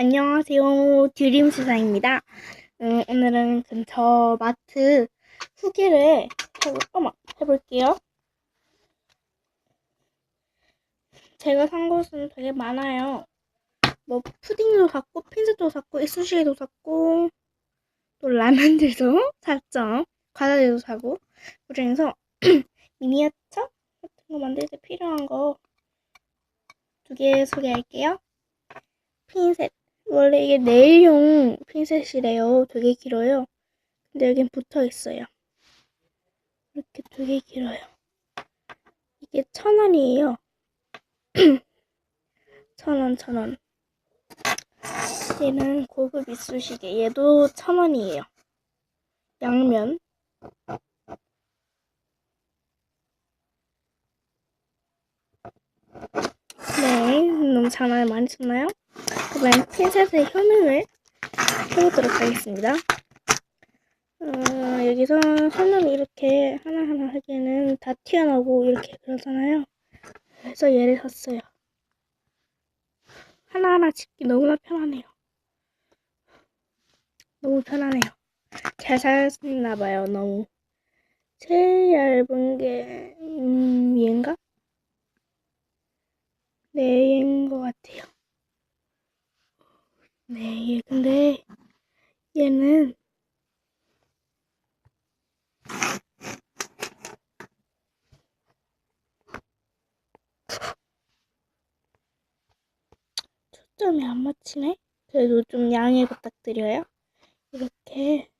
안녕하세요. 드림 세상입니다. 음, 오늘은 근처 마트 후기를 해볼, 어머, 해볼게요. 제가 산 것은 되게 많아요. 뭐, 푸딩도 샀고, 핀셋도 샀고, 이쑤시개도 샀고, 또 라면들도 샀죠. 과자들도 사고. 그 중에서 미니어처 같은 거 만들 때 필요한 거 두 개 소개할게요. 핀셋. 원래 이게 네일용 핀셋이래요. 되게 길어요. 근데 여긴 붙어 있어요. 이렇게 되게 길어요. 이게 천 원이에요. 천 원, 천 원. 얘는 고급 이쑤시개. 얘도 천 원이에요. 양면. 네, 너무 장난을 많이 쳤나요? 그러면 핀셋의 효능을 해보도록 하겠습니다. 어, 여기서 손으로 이렇게 하나하나 하기에는 다 튀어나오고 이렇게 그러잖아요. 그래서 얘를 샀어요. 하나하나 집기 너무나 편하네요. 너무 편하네요. 잘 샀나봐요, 너무. 제일 얇은 게, 음, 얘인가? 네, 얘인 것 같아요. 네, 얘 근데 얘는 초점이 안 맞히네? 그래도 좀 양해 부탁드려요. 이렇게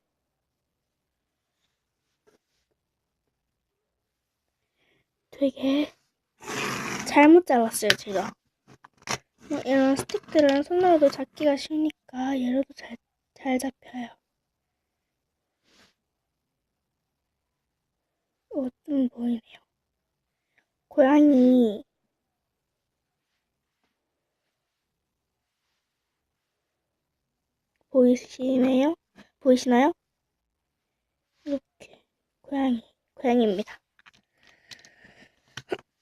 되게 잘못 잘랐어요, 제가. 뭐 이런 스틱들은 손으로도 잡기가 쉬우니까 얘로도 잘, 잘 잡혀요. 어, 좀 보이네요. 고양이 보이시나요? 보이시나요? 이렇게 고양이, 고양이입니다.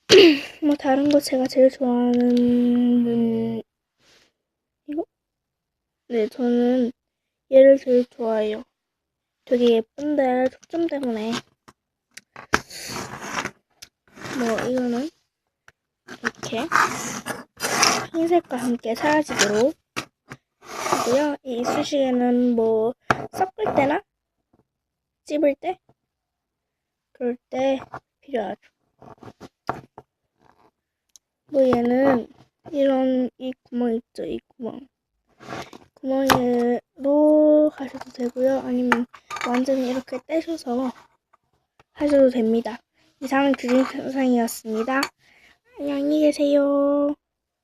뭐 다른 거 제가 제일 좋아하는 음, 이거? 네, 저는 얘를 제일 좋아해요. 되게 예쁜데 초점 때문에 뭐 이거는 이렇게 흰색과 함께 사라지도록 하고요. 이 이쑤시개는 뭐 섞을 때나 찝을 때 그럴 때 필요하죠. 뭐 얘는 이런 이 구멍 있죠 이 구멍. 구멍으로 하셔도 되고요. 아니면 완전히 이렇게 떼셔서 하셔도 됩니다. 이상은 규진 영상이었습니다. 안녕히 계세요